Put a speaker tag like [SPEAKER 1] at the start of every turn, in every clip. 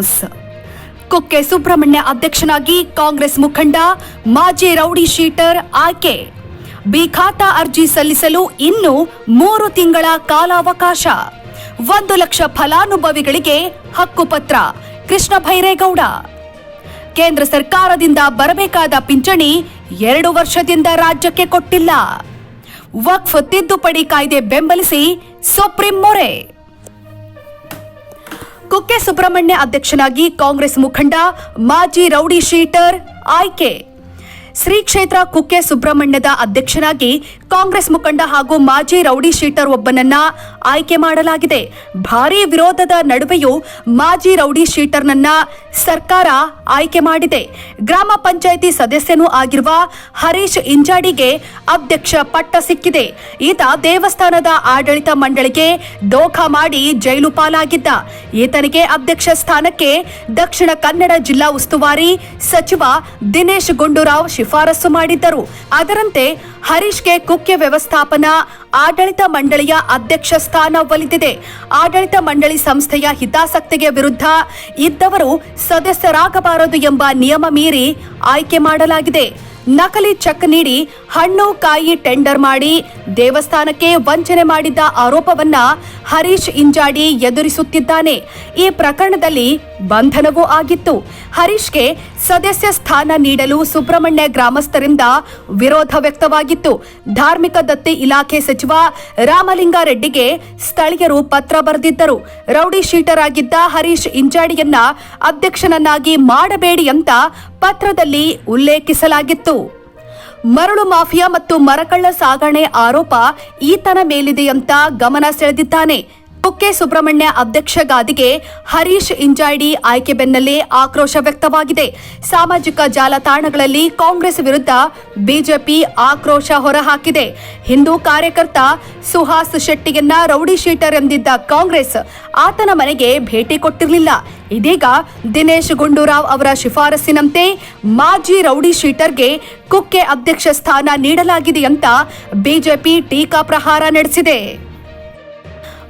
[SPEAKER 1] News. Kukke Subrahmanya ಅಧ್ಯಕ್ಷನಾಗಿ ಕಾಂಗ್ರೆಸ್ ಮುಖಂಡ, ಮಾಜಿ ರೌಡಿ ಶೀಟರ್ ಆಯ್ಕೆ ಬಿ ಖಾತಾ ಅರ್ಜಿ ಸಲ್ಲಿಸಲು ಇನ್ನು ಮೂರು ತಿಂಗಳ ಕಾಲಾವಕಾಶ. ಒಂದು ಲಕ್ಷ ಫಲಾನುಭವಿಗಳಿಗೆ ಹಕ್ಕುಪತ್ರ, ಕೃಷ್ಣ ಭೈರೇಗೌಡ. ಕೇಂದ್ರ ಸರ್ಕಾರದಿಂದ ಬರಬೇಕಾದ ಪಿಂಚಣಿ ಎರಡು ವರ್ಷದಿಂದ ರಾಜ್ಯಕ್ಕೆ ಕೊಟ್ಟಿಲ್ಲ. ವಕ್ಫ್ ತಿದ್ದುಪಡಿ ಕಾಯ್ದೆ ಬೆಂಬಲಿಸಿ ಸುಪ್ರೀಂ ಮೊರೆ. ಕುಕ್ಕೆ ಸುಬ್ರಹ್ಮಣ್ಯ ಅಧ್ಯಕ್ಷನಾಗಿ ಕಾಂಗ್ರೆಸ್ ಮುಖಂಡ ಮಾಜಿ ರೌಡಿ ಶೀಟರ್ ಆಯ್ಕೆ. ಶ್ರೀ ಕ್ಷೇತ್ರ ಕುಕ್ಕೆ ಸುಬ್ರಹ್ಮಣ್ಯದ ಅಧ್ಯಕ್ಷನಾಗಿ ಕಾಂಗ್ರೆಸ್ ಮುಖಂಡ ಹಾಗೂ ಮಾಜಿ ರೌಡಿ ಶೀಟರ್ ಒಬ್ಬನನ್ನ ಆಯ್ಕೆ ಮಾಡಲಾಗಿದೆ. ಭಾರೀ ವಿರೋಧದ ನಡುವೆಯೂ ಮಾಜಿ ರೌಡಿ ಶೀಟರ್ನನ್ನ ಸರ್ಕಾರ ಆಯ್ಕೆ ಮಾಡಿದೆ. ಗ್ರಾಮ ಪಂಚಾಯಿತಿ ಸದಸ್ಯನೂ ಆಗಿರುವ ಹರೀಶ್ ಇಂಜಾಡಿಗೆ ಅಧ್ಯಕ್ಷ ಪಟ್ಟ ಸಿಕ್ಕಿದೆ. ಈತ ದೇವಸ್ಥಾನದ ಆಡಳಿತ ಮಂಡಳಿಗೆ ದೋಖಾ ಮಾಡಿ ಜೈಲು ಪಾಲಾಗಿದ್ದ. ಈತನಿಗೆ ಅಧ್ಯಕ್ಷ ಸ್ಥಾನಕ್ಕೆ ದಕ್ಷಿಣ ಕನ್ನಡ ಜಿಲ್ಲಾ ಉಸ್ತುವಾರಿ ಸಚಿವ ದಿನೇಶ್ ಗುಂಡೂರಾವ್ ಶಿಫಾರಸು ಮಾಡಿದ್ದರು. ಅದರಂತೆ ಹರೀಶ್ಗೆ ಕುಖ್ಯ ವ್ಯವಸ್ಥಾಪನಾ ಆಡಳಿತ ಮಂಡಳಿಯ ಅಧ್ಯಕ್ಷ ಸ್ಥಾನ ಒಲಿದಿದೆ. ಆಡಳಿತ ಮಂಡಳಿ ಸಂಸ್ಥೆಯ ಹಿತಾಸಕ್ತಿಗೆ ವಿರುದ್ಧ ಇದ್ದವರು ಸದಸ್ಯರಾಗಬಾರದು ಎಂಬ ನಿಯಮ ಮೀರಿ ಆಯ್ಕೆ ಮಾಡಲಾಗಿದೆ. ನಕಲಿ ಚೆಕ್ ನೀಡಿ ಹಣ್ಣು, ಕಾಯಿ ಟೆಂಡರ್ ಮಾಡಿ ದೇವಸ್ಥಾನಕ್ಕೆ ವಂಚನೆ ಮಾಡಿದ್ದ ಆರೋಪವನ್ನ ಹರೀಶ್ ಇಂಜಾಡಿ ಎದುರಿಸುತ್ತಿದ್ದಾನೆ. ಈ ಪ್ರಕರಣದಲ್ಲಿ ಬಂಧನವೂ ಆಗಿತ್ತು. ಹರೀಶ್ಗೆ ಸದಸ್ಯ ಸ್ಥಾನ ನೀಡಲು ಸುಬ್ರಹ್ಮಣ್ಯ ಗ್ರಾಮಸ್ಥರಿಂದ ವಿರೋಧ ವ್ಯಕ್ತವಾಗಿತ್ತು. ಧಾರ್ಮಿಕ ದತ್ತಿ ಇಲಾಖೆ ಸಚಿವ ರಾಮಲಿಂಗಾರೆಡ್ಡಿಗೆ ಸ್ಥಳೀಯರು ಪತ್ರ ಬರೆದಿದ್ದರು. ರೌಡಿ ಶೀಟರ್ ಆಗಿದ್ದ ಹರೀಶ್ ಇಂಜಾಡಿಯನ್ನ ಅಧ್ಯಕ್ಷನನ್ನಾಗಿ ಮಾಡಬೇಡಿ ಅಂತ ಪತ್ರದಲ್ಲಿ ಉಲ್ಲೇಖಿಸಲಾಗಿತ್ತು. ಮರಳು ಮಾಫಿಯಾ ಮತ್ತು ಮರಕಳ್ಳ ಸಾಗಣೆ ಆರೋಪ ಈತನ ಮೇಲಿದೆಯಂತ ಗಮನ ಸೆಳೆದಿದ್ದಾನೆ. ಕುಕ್ಕೆ ಸುಬ್ರಹ್ಮಣ್ಯ ಅಧ್ಯಕ್ಷ ಗಾದಿಗೆ ಹರೀಶ್ ಇಂಜಾಯ್ಡಿ ಆಯ್ಕೆ ಬೆನ್ನಲ್ಲೇ ಆಕ್ರೋಶ ವ್ಯಕ್ತವಾಗಿದೆ. ಸಾಮಾಜಿಕ ಜಾಲತಾಣಗಳಲ್ಲಿ ಕಾಂಗ್ರೆಸ್ ವಿರುದ್ಧ ಬಿಜೆಪಿ ಆಕ್ರೋಶ ಹೊರಹಾಕಿದೆ. ಹಿಂದೂ ಕಾರ್ಯಕರ್ತ ಸುಹಾಸ್ ಶೆಟ್ಟಿಯನ್ನ ರೌಡಿ ಶೀಟರ್ ಎಂದಿದ್ದ ಕಾಂಗ್ರೆಸ್ ಆತನ ಮನೆಗೆ ಭೇಟಿ ಕೊಟ್ಟಿರಲಿಲ್ಲ. ಇದೀಗ ದಿನೇಶ್ ಗುಂಡೂರಾವ್ ಅವರ ಶಿಫಾರಸ್ಸಿನಂತೆ ಮಾಜಿ ರೌಡಿ ಶೀಟರ್ಗೆ ಕುಕ್ಕೆ ಅಧ್ಯಕ್ಷ ಸ್ಥಾನ ನೀಡಲಾಗಿದೆ ಅಂತ ಬಿಜೆಪಿ ಟೀಕಾ ಪ್ರಹಾರ ನಡೆಸಿದೆ.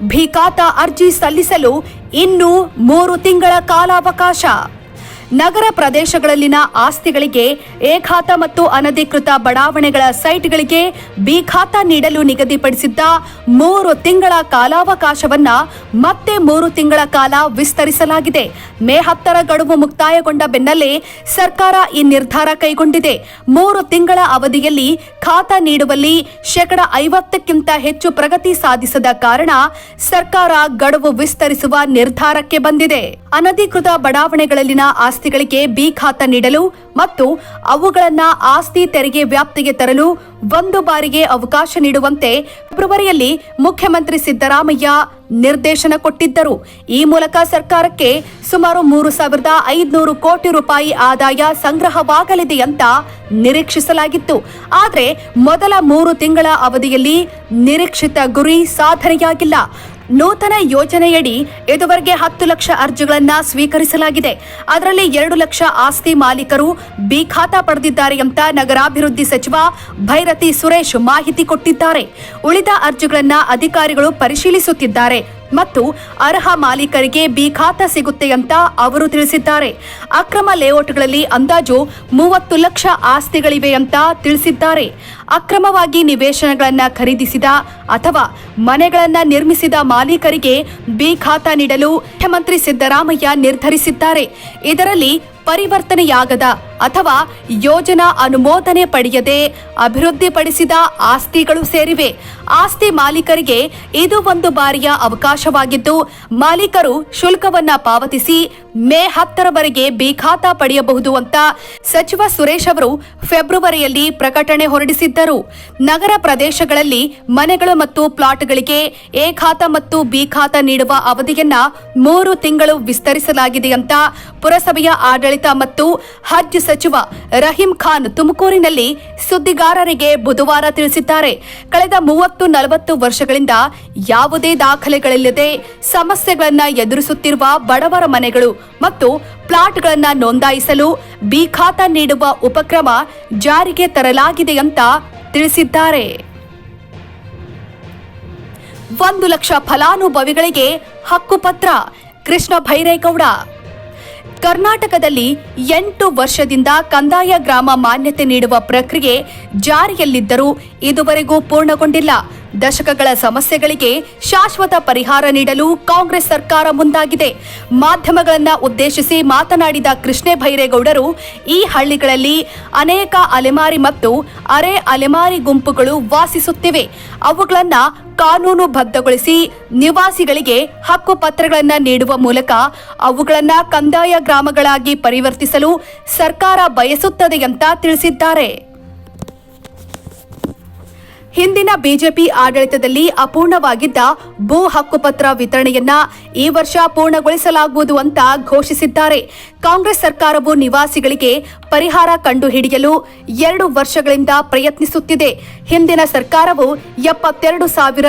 [SPEAKER 1] ಭಿಕಾತ ಅರ್ಜಿ ಸಲ್ಲಿಸಲು ಇನ್ನು ಮೂರು ತಿಂಗಳ ಕಾಲಾವಕಾಶ. ನಗರ ಪ್ರದೇಶಗಳಲ್ಲಿನ ಆಸ್ತಿಗಳಿಗೆ ಏಖಾತ ಮತ್ತು ಅನಧಿಕೃತ ಬಡಾವಣೆಗಳ ಸೈಟ್ಗಳಿಗೆ ಬಿ ಖಾತಾ ನೀಡಲು ನಿಗದಿಪಡಿಸಿದ್ದ ಮೂರು ತಿಂಗಳ ಕಾಲಾವಕಾಶವನ್ನ ಮತ್ತೆ ಮೂರು ತಿಂಗಳ ಕಾಲ ವಿಸ್ತರಿಸಲಾಗಿದೆ. ಮೇ ಹತ್ತರ ಗಡುವು ಮುಕ್ತಾಯಗೊಂಡ ಬೆನ್ನಲ್ಲೇ ಸರ್ಕಾರ ಈ ನಿರ್ಧಾರ ಕೈಗೊಂಡಿದೆ. ಮೂರು ತಿಂಗಳ ಅವಧಿಯಲ್ಲಿ ಖಾತಾ ನೀಡುವಲ್ಲಿ ಶೇಕಡ ಐವತ್ತಕ್ಕಿಂತ ಹೆಚ್ಚು ಪ್ರಗತಿ ಸಾಧಿಸದ ಕಾರಣ ಸರ್ಕಾರ ಗಡುವು ವಿಸ್ತರಿಸುವ ನಿರ್ಧಾರಕ್ಕೆ ಬಂದಿದೆ. ಅನಧಿಕೃತ ಬಡಾವಣೆಗಳಲ್ಲಿನ ಆಸ್ತಿಗಳಿಗೆ ಬಿ ಖಾತ ನೀಡಲು ಮತ್ತು ಅವುಗಳನ್ನು ಆಸ್ತಿ ತೆರಿಗೆ ವ್ಯಾಪ್ತಿಗೆ ತರಲು ಒಂದು ಬಾರಿಗೆ ಅವಕಾಶ ನೀಡುವಂತೆ ಫೆಬ್ರವರಿಯಲ್ಲಿ ಮುಖ್ಯಮಂತ್ರಿ ಸಿದ್ದರಾಮಯ್ಯ ನಿರ್ದೇಶನ ಕೊಟ್ಟಿದ್ದರು. ಈ ಮೂಲಕ ಸರ್ಕಾರಕ್ಕೆ ಸುಮಾರು ಮೂರು ಸಾವಿರದ ಐದುನೂರು ಕೋಟಿ ರೂಪಾಯಿ ಆದಾಯ ಸಂಗ್ರಹವಾಗಲಿದೆ ಅಂತ ನಿರೀಕ್ಷಿಸಲಾಗಿತ್ತು. ಆದರೆ ಮೊದಲ ಮೂರು ತಿಂಗಳ ಅವಧಿಯಲ್ಲಿ ನಿರೀಕ್ಷಿತ ಗುರಿ ಸಾಧನೆಯಾಗಿಲ್ಲ. ನೂತನ ಯೋಜನೆಯಡಿ ಇದುವರೆಗೆ ಹತ್ತು ಲಕ್ಷ ಅರ್ಜಿಗಳನ್ನು ಸ್ವೀಕರಿಸಲಾಗಿದೆ. ಅದರಲ್ಲಿ ಎರಡು ಲಕ್ಷ ಆಸ್ತಿ ಮಾಲೀಕರು ಬಿ ಖಾತಾ ಪಡೆದಿದ್ದಾರೆ ಅಂತ ನಗರಾಭಿವೃದ್ಧಿ ಸಚಿವ ಭೈರತಿ ಸುರೇಶ್ ಮಾಹಿತಿ ಕೊಟ್ಟಿದ್ದಾರೆ. ಉಳಿದ ಅರ್ಜಿಗಳನ್ನು ಅಧಿಕಾರಿಗಳು ಪರಿಶೀಲಿಸುತ್ತಿದ್ದಾರೆ. ಮತ್ತು ಅರ್ಹ ಮಾಲೀಕರಿಗೆ ಬಿ ಖಾತಾ ಸಿಗುತ್ತೆ ಅಂತ ಅವರು ತಿಳಿಸಿದ್ದಾರೆ. ಅಕ್ರಮ ಲೇಔಟ್ಗಳಲ್ಲಿ ಅಂದಾಜು ಮೂವತ್ತು ಲಕ್ಷ ಆಸ್ತಿಗಳಿವೆ ಅಂತ ತಿಳಿಸಿದ್ದಾರೆ. ಅಕ್ರಮವಾಗಿ ನಿವೇಶನಗಳನ್ನು ಖರೀದಿಸಿದ ಅಥವಾ ಮನೆಗಳನ್ನು ನಿರ್ಮಿಸಿದ ಮಾಲೀಕರಿಗೆ ಬಿ ಖಾತ ನೀಡಲು ಮುಖ್ಯಮಂತ್ರಿ ಸಿದ್ದರಾಮಯ್ಯ ನಿರ್ಧರಿಸಿದ್ದಾರೆ. ಇದರಲ್ಲಿ ಪರಿವರ್ತನೆಯಾಗದ ಅಥವಾ ಯೋಜನಾ ಅನುಮೋದನೆ ಪಡೆಯದೆ ಅಭಿವೃದ್ಧಿಪಡಿಸಿದ ಆಸ್ತಿಗಳು ಸೇರಿವೆ. ಆಸ್ತಿ ಮಾಲೀಕರಿಗೆ ಇದು ಒಂದು ಬಾರಿಯ ಅವಕಾಶವಾಗಿದ್ದು, ಮಾಲೀಕರು ಶುಲ್ಕವನ್ನ ಪಾವತಿಸಿ ಮೇ ಹತ್ತರವರೆಗೆ ಬಿ ಖಾತಾ ಪಡೆಯಬಹುದು ಅಂತ ಸಚಿವ ಸುರೇಶ್ ಅವರು ಫೆಬ್ರವರಿಯಲ್ಲಿ ಪ್ರಕಟಣೆ ಹೊರಡಿಸಿದ್ದರು. ನಗರ ಪ್ರದೇಶಗಳಲ್ಲಿ ಮನೆಗಳು ಮತ್ತು ಪ್ಲಾಟ್ಗಳಿಗೆ ಎ ಖಾತಾ ಮತ್ತು ಬಿ ಖಾತಾ ನೀಡುವ ಅವಧಿಯನ್ನ ಮೂರು ತಿಂಗಳು ವಿಸ್ತರಿಸಲಾಗಿದೆ ಅಂತ ಪುರಸಭೆಯ ಆಡಳಿತ ಮತ್ತು ಹಜ್ ಸಚಿವ ರಹೀಂ ಖಾನ್ ತುಮಕೂರಿನಲ್ಲಿ ಸುದ್ದಿಗಾರರಿಗೆ ಬುಧವಾರ ತಿಳಿಸಿದ್ದಾರೆ. ಕಳೆದ ಮೂವತ್ತು ನಲವತ್ತು ವರ್ಷಗಳಿಂದ ಯಾವುದೇ ದಾಖಲೆಗಳಿಲ್ಲದೆ ಸಮಸ್ಯೆಗಳನ್ನು ಎದುರಿಸುತ್ತಿರುವ ಬಡವರ ಮನೆಗಳು ಮತ್ತು ಪ್ಲಾಟ್ಗಳನ್ನು ನೋಂದಾಯಿಸಲು ಬಿ ಖಾತಾ ನೀಡುವ ಉಪಕ್ರಮ ಜಾರಿಗೆ ತರಲಾಗಿದೆ ಅಂತ ತಿಳಿಸಿದ್ದಾರೆ. ಒಂದು ಲಕ್ಷ ಫಲಾನುಭವಿಗಳಿಗೆ ಹಕ್ಕುಪತ್ರ, ಕೃಷ್ಣ ಭೈರೇಗೌಡ. ಕರ್ನಾಟಕದಲ್ಲಿ ಎಂಟು ವರ್ಷದಿಂದ ಕಂದಾಯ ಗ್ರಾಮ ಮಾನ್ಯತೆ ನೀಡುವ ಪ್ರಕ್ರಿಯೆ ಜಾರಿಯಲ್ಲಿದ್ದರೂ ಇದುವರೆಗೂ ಪೂರ್ಣಗೊಂಡಿಲ್ಲ. ದಶಕಗಳ ಸಮಸ್ಯೆಗಳಿಗೆ ಶಾಶ್ವತ ಪರಿಹಾರ ನೀಡಲು ಕಾಂಗ್ರೆಸ್ ಸರ್ಕಾರ ಮುಂದಾಗಿದೆ. ಮಾಧ್ಯಮಗಳನ್ನು ಉದ್ದೇಶಿಸಿ ಮಾತನಾಡಿದ ಕೃಷ್ಣೇ ಭೈರೇಗೌಡರು, ಈ ಹಳ್ಳಿಗಳಲ್ಲಿ ಅನೇಕ ಅಲೆಮಾರಿ ಮತ್ತು ಅರೆ ಅಲೆಮಾರಿ ಗುಂಪುಗಳು ವಾಸಿಸುತ್ತಿವೆ. ಅವುಗಳನ್ನ ಕಾನೂನುಬದ್ಧಗೊಳಿಸಿ ನಿವಾಸಿಗಳಿಗೆ ಹಕ್ಕು ಪತ್ರಗಳನ್ನು ನೀಡುವ ಮೂಲಕ ಅವುಗಳನ್ನು ಕಂದಾಯ ಗ್ರಾಮಗಳಾಗಿ ಪರಿವರ್ತಿಸಲು ಸರ್ಕಾರ ಬಯಸುತ್ತದೆ ಅಂತ ತಿಳಿಸಿದ್ದಾರೆ. ಹಿಂದಿನ ಬಿಜೆಪಿ ಆಡಳಿತದಲ್ಲಿ ಅಪೂರ್ಣವಾಗಿದ್ದ ಭೂ ಹಕ್ಕುಪತ್ರ ವಿತರಣೆಯನ್ನ ಈ ವರ್ಷ ಪೂರ್ಣಗೊಳಿಸಲಾಗುವುದು ಅಂತ ಘೋಷಿಸಿದ್ದಾರೆ. ಕಾಂಗ್ರೆಸ್ ಸರ್ಕಾರವು ನಿವಾಸಿಗಳಿಗೆ ಪರಿಹಾರ ಕಂಡುಹಿಡಿಯಲು ಎರಡು ವರ್ಷಗಳಿಂದ ಪ್ರಯತ್ನಿಸುತ್ತಿದೆ. ಹಿಂದಿನ ಸರ್ಕಾರವು ಎಪ್ಪತ್ತೆರಡು ಸಾವಿರ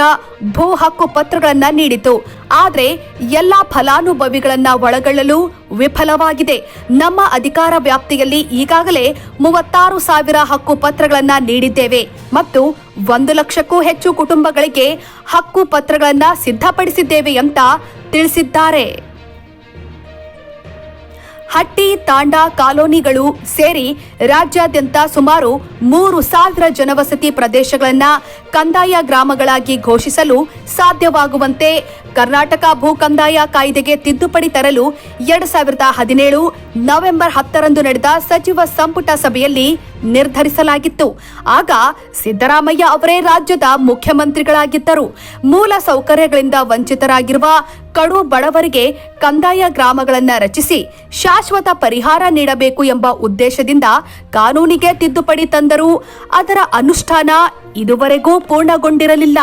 [SPEAKER 1] ಭೂ ಹಕ್ಕು ಪತ್ರಗಳನ್ನು ನೀಡಿತು ಆದರೆ ಎಲ್ಲ ಫಲಾನುಭವಿಗಳನ್ನು ಒಳಗೊಳ್ಳಲು ವಿಫಲವಾಗಿದೆ. ನಮ್ಮ ಅಧಿಕಾರ ವ್ಯಾಪ್ತಿಯಲ್ಲಿ ಈಗಾಗಲೇ ಮೂವತ್ತಾರು ಸಾವಿರ ಹಕ್ಕು ಪತ್ರಗಳನ್ನು ನೀಡಿದ್ದೇವೆ. ಮತ್ತು ಒಂದು ಲಕ್ಷಕ್ಕೂ ಹೆಚ್ಚು ಕುಟುಂಬಗಳಿಗೆ ಹಕ್ಕು ಪತ್ರಗಳನ್ನು ಸಿದ್ಧಪಡಿಸಿದ್ದೇವೆ ಅಂತ ತಿಳಿಸಿದ್ದಾರೆ. ಹಟ್ಟಿ ತಾಂಡ ಕಾಲೋನಿಗಳು ಸೇರಿ ರಾಜ್ಯಾದ್ಯಂತ ಸುಮಾರು ಮೂರು ಸಾವಿರ ಜನವಸತಿ ಪ್ರದೇಶಗಳನ್ನು ಕಂದಾಯ ಗ್ರಾಮಗಳಾಗಿ ಘೋಷಿಸಲು ಸಾಧ್ಯವಾಗುವಂತೆ ಕರ್ನಾಟಕ ಭೂ ಕಂದಾಯ ಕಾಯ್ದೆಗೆ ತಿದ್ದುಪಡಿ ತರಲು ಎರಡು ಸಾವಿರದ ಹದಿನೇಳು ನವೆಂಬರ್ ಹತ್ತರಂದು ನಡೆದ ಸಚಿವ ಸಂಪುಟ ಸಭೆಯಲ್ಲಿ ನಿರ್ಧರಿಸಲಾಗಿತ್ತು. ಆಗ ಸಿದ್ದರಾಮಯ್ಯ ಅವರೇ ರಾಜ್ಯದ ಮುಖ್ಯಮಂತ್ರಿಗಳಾಗಿದ್ದರು. ಮೂಲ ಸೌಕರ್ಯಗಳಿಂದ ವಂಚಿತರಾಗಿರುವ ಕಡು ಬಡವರಿಗೆ ಕಂದಾಯ ಗ್ರಾಮಗಳನ್ನು ರಚಿಸಿ ಶಾಶ್ವತ ಪರಿಹಾರ ನೀಡಬೇಕು ಎಂಬ ಉದ್ದೇಶದಿಂದ ಕಾನೂನಿಗೆ ತಿದ್ದುಪಡಿ ತಂದರೂ ಅದರ ಅನುಷ್ಠಾನ ಇದುವರೆಗೂ ಪೂರ್ಣಗೊಂಡಿರಲಿಲ್ಲ.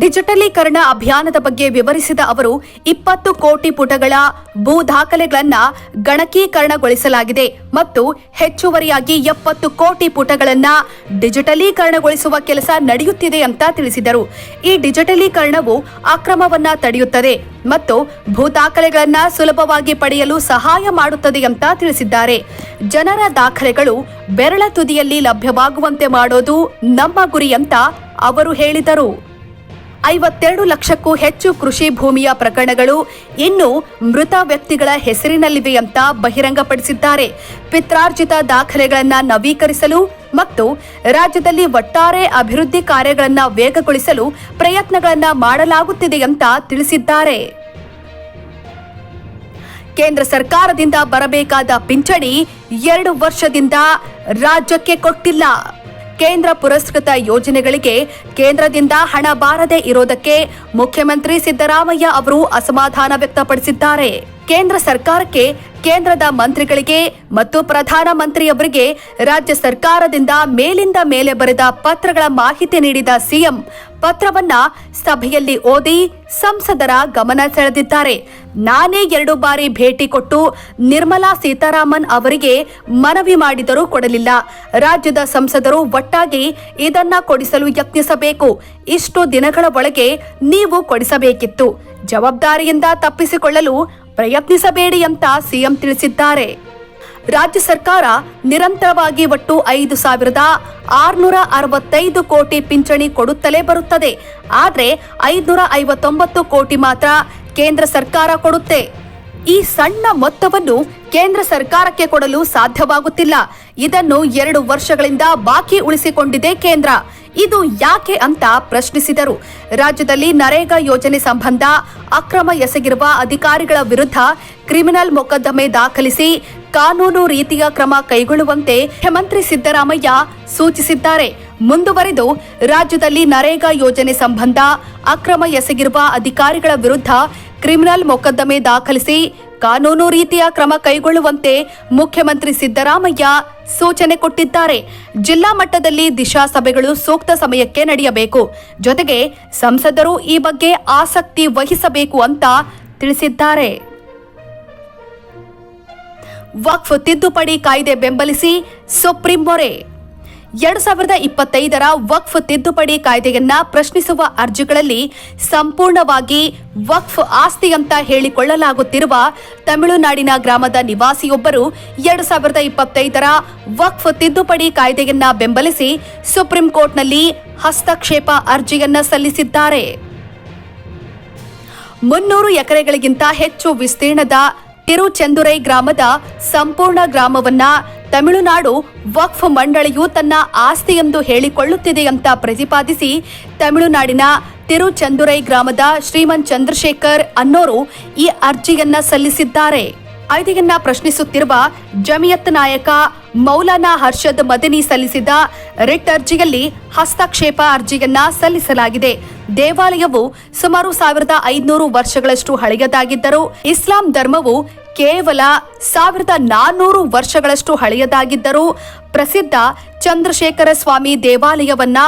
[SPEAKER 1] ಡಿಜಿಟಲೀಕರಣ ಅಭಿಯಾನದ ಬಗ್ಗೆ ವಿವರಿಸಿದ ಅವರು, ಇಪ್ಪತ್ತು ಕೋಟಿ ಪುಟಗಳ ಭೂ ದಾಖಲೆಗಳನ್ನು ಗಣಕೀಕರಣಗೊಳಿಸಲಾಗಿದೆ ಮತ್ತು ಹೆಚ್ಚುವರಿಯಾಗಿ ಎಪ್ಪತ್ತು ಕೋಟಿ ಪುಟಗಳನ್ನು ಡಿಜಿಟಲೀಕರಣಗೊಳಿಸುವ ಕೆಲಸ ನಡೆಯುತ್ತಿದೆ ಅಂತ ತಿಳಿಸಿದರು. ಈ ಡಿಜಿಟಲೀಕರಣವು ಅಕ್ರಮವನ್ನ ತಡೆಯುತ್ತದೆ ಮತ್ತು ಭೂ ದಾಖಲೆಗಳನ್ನು ಸುಲಭವಾಗಿ ಪಡೆಯಲು ಸಹಾಯ ಮಾಡುತ್ತದೆ ಅಂತ ತಿಳಿಸಿದ್ದಾರೆ. ಜನರ ದಾಖಲೆಗಳು ಬೆರಳ ತುದಿಯಲ್ಲಿ ಲಭ್ಯವಾಗುವಂತೆ ಮಾಡೋದು ನಮ್ಮ ಗುರಿ ಅಂತ ಅವರು ಹೇಳಿದರು. ಐವತ್ತೆರಡು ಲಕ್ಷಕ್ಕೂ ಹೆಚ್ಚು ಕೃಷಿ ಭೂಮಿಯ ಪ್ರಕರಣಗಳು ಇನ್ನು ಮೃತ ವ್ಯಕ್ತಿಗಳ ಹೆಸರಿನಲ್ಲಿವೆ ಅಂತ ಬಹಿರಂಗಪಡಿಸಿದ್ದಾರೆ. ಪಿತ್ರಾರ್ಜಿತ ದಾಖಲೆಗಳನ್ನು ನವೀಕರಿಸಲು ಮತ್ತು ರಾಜ್ಯದಲ್ಲಿ ಒಟ್ಟಾರೆ ಅಭಿವೃದ್ಧಿ ಕಾರ್ಯಗಳನ್ನು ವೇಗಗೊಳಿಸಲು ಪ್ರಯತ್ನಗಳನ್ನು ಮಾಡಲಾಗುತ್ತಿದೆ ಅಂತ ತಿಳಿಸಿದ್ದಾರೆ. ಕೇಂದ್ರ ಸರ್ಕಾರದಿಂದ ಬರಬೇಕಾದ ಪಿಂಚಣಿ ಎರಡು ವರ್ಷದಿಂದ ರಾಜ್ಯಕ್ಕೆ ಕೊಟ್ಟಿಲ್ಲ. ಕೇಂದ್ರ ಪುರಸ್ಕೃತ ಯೋಜನೆಗಳಿಗೆ ಕೇಂದ್ರದಿಂದ ಹಣ ಬಾರದೆ ಇರೋದಕ್ಕೆ ಮುಖ್ಯಮಂತ್ರಿ ಸಿದ್ದರಾಮಯ್ಯ ಅವರು ಅಸಮಾಧಾನ ವ್ಯಕ್ತಪಡಿಸಿದ್ದಾರೆ. ಕೇಂದ್ರ ಸರ್ಕಾರಕ್ಕೆ ಕೇಂದ್ರದ ಮಂತ್ರಿಗಳಿಗೆ ಮತ್ತು ಪ್ರಧಾನಮಂತ್ರಿಯವರಿಗೆ ರಾಜ್ಯ ಸರ್ಕಾರದಿಂದ ಮೇಲಿಂದ ಮೇಲೆ ಬರೆದ ಪತ್ರಗಳ ಮಾಹಿತಿ ನೀಡಿದ ಸಿಎಂ ಪತ್ರವನ್ನ ಸಭೆಯಲ್ಲಿ ಓದಿ ಸಂಸದರ ಗಮನ ಸೆಳೆದಿದ್ದಾರೆ. ನಾನೇ ಎರಡು ಬಾರಿ ಭೇಟಿ ಕೊಟ್ಟು ನಿರ್ಮಲಾ ಸೀತಾರಾಮನ್ ಅವರಿಗೆ ಮನವಿ ಮಾಡಿದರೂ ಕೊಡಲಿಲ್ಲ. ರಾಜ್ಯದ ಸಂಸದರು ಒಟ್ಟಾಗಿ ಇದನ್ನ ಕೊಡಿಸಲು ಯತ್ನಿಸಬೇಕು. ಇಷ್ಟು ದಿನಗಳ ಒಳಗೆ ನೀವು ಕೊಡಿಸಬೇಕಿತ್ತು. ಜವಾಬ್ದಾರಿಯಿಂದ ತಪ್ಪಿಸಿಕೊಳ್ಳಲು ಪ್ರಯತ್ನಿಸಬೇಡಿ ಅಂತ ಸಿಎಂ ತಿಳಿಸಿದ್ದಾರೆ. ರಾಜ್ಯ ಸರ್ಕಾರ ನಿರಂತರವಾಗಿ ಒಟ್ಟು ಐದು ಸಾವಿರದ ಆರುನೂರ ಅರವತ್ತೈದು ಕೋಟಿ ಪಿಂಚಣಿ ಕೊಡುತ್ತಲೇ ಬರುತ್ತದೆ. ಆದರೆ ಐದುನೂರ ಐವತ್ತೊಂಬತ್ತು ಕೋಟಿ ಮಾತ್ರ ಕೇಂದ್ರ ಸರ್ಕಾರ ಕೊಡುತ್ತೆ. ಈ ಸಣ್ಣ ಮೊತ್ತವನ್ನು ಕೇಂದ್ರ ಸರ್ಕಾರಕ್ಕೆ ಕೊಡಲು ಸಾಧ್ಯವಾಗುತ್ತಿಲ್ಲ. ಇದನ್ನು ಎರಡು ವರ್ಷಗಳಿಂದ ಬಾಕಿ ಉಳಿಸಿಕೊಂಡಿದೆ ಕೇಂದ್ರ. ಇದು ಯಾಕೆ ಅಂತ ಪ್ರಶ್ನಿಸಿದರು. ರಾಜ್ಯದಲ್ಲಿ ನರೇಗಾ ಯೋಜನೆ ಸಂಬಂಧ ಅಕ್ರಮ ಎಸಗಿರುವ ಅಧಿಕಾರಿಗಳ ವಿರುದ್ಧ ಕ್ರಿಮಿನಲ್ ಮೊಕದ್ದಮೆ ದಾಖಲಿಸಿ ಕಾನೂನು ರೀತಿಯ ಕ್ರಮ ಕೈಗೊಳ್ಳುವಂತೆ ಮುಖ್ಯಮಂತ್ರಿ ಸಿದ್ದರಾಮಯ್ಯ ಸೂಚಿಸಿದ್ದಾರೆ. ಮುಂದುವರೆದು ರಾಜ್ಯದಲ್ಲಿ ನರೇಗಾ ಯೋಜನೆ ಸಂಬಂಧ ಅಕ್ರಮ ಎಸಗಿರುವ ಅಧಿಕಾರಿಗಳ ವಿರುದ್ಧ ಕ್ರಿಮಿನಲ್ ಮೊಕದ್ದಮೆ ದಾಖಲಿಸಿ ಕಾನೂನು ರೀತಿಯ ಕ್ರಮ ಕೈಗೊಳ್ಳುವಂತೆ ಮುಖ್ಯಮಂತ್ರಿ ಸಿದ್ದರಾಮಯ್ಯ ಸೂಚನೆ ಕೊಟ್ಟಿದ್ದಾರೆ. ಜಿಲ್ಲಾ ಮಟ್ಟದಲ್ಲಿ ದಿಶಾ ಸಭೆಗಳು ಸೂಕ್ತ ಸಮಯಕ್ಕೆ ನಡೆಯಬೇಕು. ಜೊತೆಗೆ ಸಂಸದರು ಈ ಬಗ್ಗೆ ಆಸಕ್ತಿ ವಹಿಸಬೇಕು ಅಂತ ತಿಳಿಸಿದ್ದಾರೆ. ವಕ್ಫ್ ತಿದ್ದುಪಡಿ ಕಾಯ್ದೆ ಬೆಂಬಲಿಸಿ ಸುಪ್ರೀಂ ಮೊರೆ. ಎರಡ್ ಸಾವಿರದ ಇಪ್ಪತ್ತೈದರ ವಕ್ಫ್ ತಿದ್ದುಪಡಿ ಕಾಯ್ದೆಯನ್ನ ಪ್ರಶ್ನಿಸುವ ಅರ್ಜಿಗಳಲ್ಲಿ ಸಂಪೂರ್ಣವಾಗಿ ವಕ್ಫ್ ಆಸ್ತಿ ಅಂತ ಹೇಳಿಕೊಳ್ಳಲಾಗುತ್ತಿರುವ ತಮಿಳುನಾಡಿನ ಗ್ರಾಮದ ನಿವಾಸಿಯೊಬ್ಬರು ಎರಡ್ ಸಾವಿರದ ಇಪ್ಪತ್ತೈದರ ವಕ್ಫ್ ತಿದ್ದುಪಡಿ ಕಾಯ್ದೆಯನ್ನ ಬೆಂಬಲಿಸಿ ಸುಪ್ರೀಂ ಕೋರ್ಟ್ನಲ್ಲಿ ಹಸ್ತಕ್ಷೇಪ ಅರ್ಜಿಯನ್ನ ಸಲ್ಲಿಸಿದ್ದಾರೆ. ಮುನ್ನೂರು ಎಕರೆಗಳಿಗಿಂತ ಹೆಚ್ಚು ವಿಸ್ತೀರ್ಣದ ತಿರುಚೆಂದುರೈ ಗ್ರಾಮದ ಸಂಪೂರ್ಣ ಗ್ರಾಮವನ್ನ ತಮಿಳುನಾಡು ವಕ್ಫ್ ಮಂಡಳಿಯು ತನ್ನ ಆಸ್ತಿ ಎಂದು ಹೇಳಿಕೊಳ್ಳುತ್ತಿದೆ ಅಂತ ಪ್ರತಿಪಾದಿಸಿ ತಮಿಳುನಾಡಿನ ತಿರುಚೆಂದುರೈ ಗ್ರಾಮದ ಶ್ರೀಮನ್ ಚಂದ್ರಶೇಖರ್ ಅನ್ನೋರು ಈ ಅರ್ಜಿಯನ್ನ ಸಲ್ಲಿಸಿದ್ದಾರೆ. ಐದಿಯನ್ನ ಪ್ರಶ್ನಿಸುತ್ತಿರುವ ಜಮಿಯತ್ ನಾಯಕ ಮೌಲಾನಾ ಹರ್ಷದ್ ಮದನಿ ಸಲ್ಲಿಸಿದ ರಿಟ್ ಅರ್ಜಿಯಲ್ಲಿ ಹಸ್ತಕ್ಷೇಪ ಅರ್ಜಿಯನ್ನ ಸಲ್ಲಿಸಲಾಗಿದೆ. ದೇವಾಲಯವು ಸುಮಾರು ಸಾವಿರದ ಐದುನೂರು ವರ್ಷಗಳಷ್ಟು ಹಳೆಯದಾಗಿದ್ದರೂ ಇಸ್ಲಾಂ ಧರ್ಮವು ಕೇವಲ ಸಾವಿರದ ನಾನ್ನೂರು ವರ್ಷಗಳಷ್ಟು ಹಳೆಯದಾಗಿದ್ದರೂ ಪ್ರಸಿದ್ಧ ಚಂದ್ರಶೇಖರ ಸ್ವಾಮಿ ದೇವಾಲಯವನ್ನ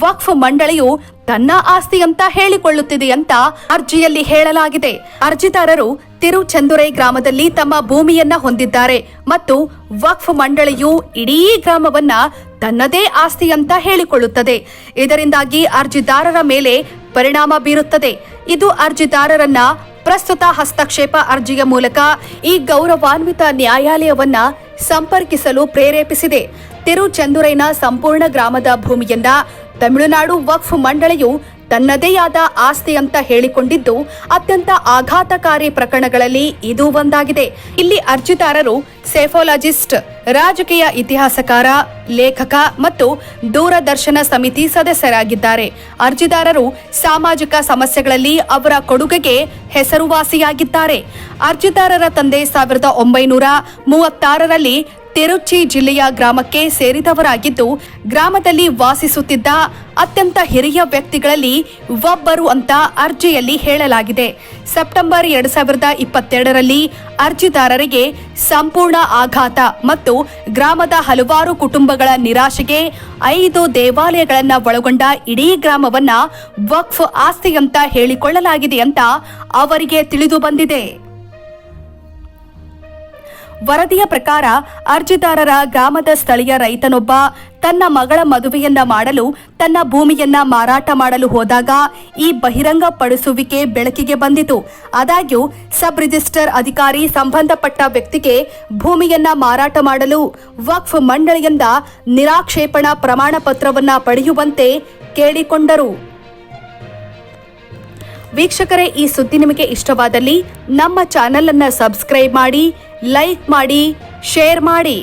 [SPEAKER 1] ವಕ್ಫ್ ಮಂಡಳಿಯು ತನ್ನ ಆಸ್ತಿ ಅಂತ ಹೇಳಿಕೊಳ್ಳುತ್ತಿದೆ ಅಂತ ಅರ್ಜಿಯಲ್ಲಿ ಹೇಳಲಾಗಿದೆ. ಅರ್ಜಿದಾರರು ತಿರುಚೆಂದುರೈ ಗ್ರಾಮದಲ್ಲಿ ತಮ್ಮ ಭೂಮಿಯನ್ನ ಹೊಂದಿದ್ದಾರೆ ಮತ್ತು ವಕ್ಫ್ ಮಂಡಳಿಯು ಇಡೀ ಗ್ರಾಮವನ್ನ ತನ್ನದೇ ಆಸ್ತಿ ಅಂತ ಹೇಳಿಕೊಳ್ಳುತ್ತದೆ. ಇದರಿಂದಾಗಿ ಅರ್ಜಿದಾರರ ಮೇಲೆ ಪರಿಣಾಮ ಬೀರುತ್ತದೆ. ಇದು ಅರ್ಜಿದಾರರನ್ನ ಪ್ರಸ್ತುತ ಹಸ್ತಕ್ಷೇಪ ಅರ್ಜಿಯ ಮೂಲಕ ಈ ಗೌರವಾನ್ವಿತ ನ್ಯಾಯಾಲಯವನ್ನ ಸಂಪರ್ಕಿಸಲು ಪ್ರೇರೇಪಿಸಿದೆ. ತಿರುಚಂದುರೈನ ಸಂಪೂರ್ಣ ಗ್ರಾಮದ ಭೂಮಿಯನ್ನ ತಮಿಳುನಾಡು ವಕ್ಫ್ ಮಂಡಳಿಯು ತನ್ನದೇ ಆದ ಆಸ್ತಿ ಅಂತ ಹೇಳಿಕೊಂಡಿದ್ದು ಅತ್ಯಂತ ಆಘಾತಕಾರಿ ಪ್ರಕರಣಗಳಲ್ಲಿ ಇದು ಒಂದಾಗಿದೆ. ಇಲ್ಲಿ ಅರ್ಜಿದಾರರು ಸೆಫಾಲಜಿಸ್ಟ್, ರಾಜಕೀಯ ಇತಿಹಾಸಕಾರ, ಲೇಖಕ ಮತ್ತು ದೂರದರ್ಶನ ಸಮಿತಿ ಸದಸ್ಯರಾಗಿದ್ದಾರೆ. ಅರ್ಜಿದಾರರು ಸಾಮಾಜಿಕ ಸಮಸ್ಯೆಗಳಲ್ಲಿ ಅವರ ಕೊಡುಗೆಗೆ ಹೆಸರುವಾಸಿಯಾಗಿದ್ದಾರೆ. ಅರ್ಜಿದಾರರ ತಂದೆ ಸಾವಿರದ ಒಂಬೈನೂರ ಮೂವತ್ತಾರರಲ್ಲಿ ತಿರುಚಿ ಜಿಲ್ಲೆಯ ಗ್ರಾಮಕ್ಕೆ ಸೇರಿದವರಾಗಿದ್ದು, ಗ್ರಾಮದಲ್ಲಿ ವಾಸಿಸುತ್ತಿದ್ದ ಅತ್ಯಂತ ಹಿರಿಯ ವ್ಯಕ್ತಿಗಳಲ್ಲಿ ಒಬ್ಬರು ಅಂತ ಅರ್ಜಿಯಲ್ಲಿ ಹೇಳಲಾಗಿದೆ. ಸೆಪ್ಟೆಂಬರ್ ಎರಡು ಸಾವಿರದ ಇಪ್ಪತ್ತೆರಡರಲ್ಲಿ ಅರ್ಜಿದಾರರಿಗೆ ಸಂಪೂರ್ಣ ಆಘಾತ ಮತ್ತು ಗ್ರಾಮದ ಹಲವಾರು ಕುಟುಂಬಗಳ ನಿರಾಶೆಗೆ ಐದು ದೇವಾಲಯಗಳನ್ನು ಒಳಗೊಂಡ ಇಡೀ ಗ್ರಾಮವನ್ನ ವಕ್ಫ್ ಆಸ್ತಿಯಂತ ಹೇಳಿಕೊಳ್ಳಲಾಗಿದೆ ಅಂತ ಅವರಿಗೆ ತಿಳಿದು ಬಂದಿದೆ. ವರದಿಯ ಪ್ರಕಾರ ಅರ್ಜಿದಾರರ ಗ್ರಾಮದ ಸ್ಥಳೀಯ ರೈತನೊಬ್ಬ ತನ್ನ ಮಗಳ ಮದುವೆಯನ್ನ ಮಾಡಲು ತನ್ನ ಭೂಮಿಯನ್ನ ಮಾರಾಟ ಮಾಡಲು ಹೋದಾಗ ಈ ಬಹಿರಂಗಪಡಿಸುವಿಕೆ ಬೆಳಕಿಗೆ ಬಂದಿತು. ಆದಾಗ್ಯೂ ಸಬ್ ರಿಜಿಸ್ಟರ್ ಅಧಿಕಾರಿ ಸಂಬಂಧಪಟ್ಟ ವ್ಯಕ್ತಿಗೆ ಭೂಮಿಯನ್ನ ಮಾರಾಟ ಮಾಡಲು ವಕ್ಫ್ ಮಂಡಳಿಯಿಂದ ನಿರಾಕ್ಷೇಪಣಾ ಪ್ರಮಾಣ ಪತ್ರವನ್ನ ಪಡೆಯುವಂತೆ ಕೇಳಿಕೊಂಡರು. ವೀಕ್ಷಕರೇ, ಈ ಸುದ್ದಿ ನಿಮಗೆ ಇಷ್ಟವಾದಲ್ಲಿ ನಮ್ಮ ಚಾನೆಲ್ ಅನ್ನ ಸಬ್ಸ್ಕ್ರೈಬ್ ಮಾಡಿ ಲೈಕ್ ಮಾಡಿ ಶೇರ್ ಮಾಡಿ.